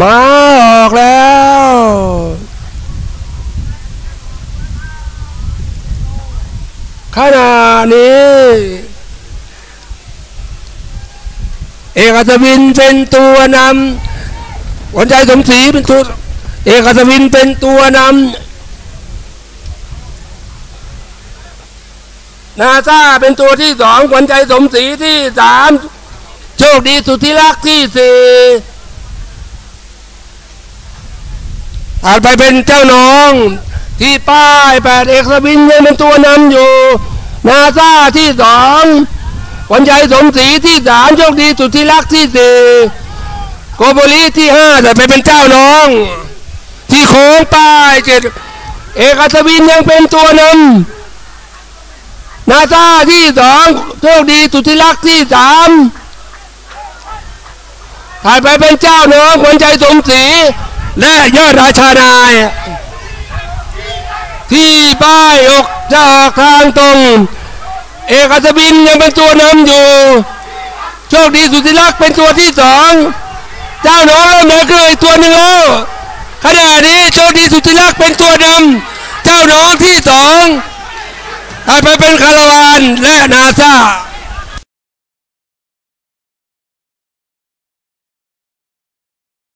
มาออกแล้ว ขณะนี้ เอกอัศวินเป็นตัวนำขวัญใจสมศรีเป็นตัวเอกอัศวินเป็นตัวนำนาซาเป็นตัวที่สองขวัญใจสมศรีที่สามโชคดีสุดที่รักที่สี่ อาจไปเป็นเจ้าน้อง ที่ป้ายแปดเอกอัศวินยังเป็นตัวนำอยู่ นาซาที่สองวัญใจสมศรีที่สามโชคดีสุดที่รักที่สี่โกโบลีที่ห้าแต่ไปเป็นเจ้าน้อง ที่โค้งป้ายเจ็ดเอกอัศวินยังเป็นตัวนำนาซาที่สองโชคดีสุดที่รักที่สามถ่ายไปเป็นเจ้าน้องวัญใจสมศรี และยอดราชานาย ที่ป้ายออกจะออกทางตรง เอกอัศวินยังเป็นตัวนำอยู่ โชคดีสุดที่รักเป็นตัวที่สองเจ้าน้องเริ่มเหนือเกยตัวหนึ่งแล้วขณะนี้โชคดีสุดที่รักเป็นตัวนำเจ้าน้องที่สองถ่ายไปเป็นคาราวานและนาซา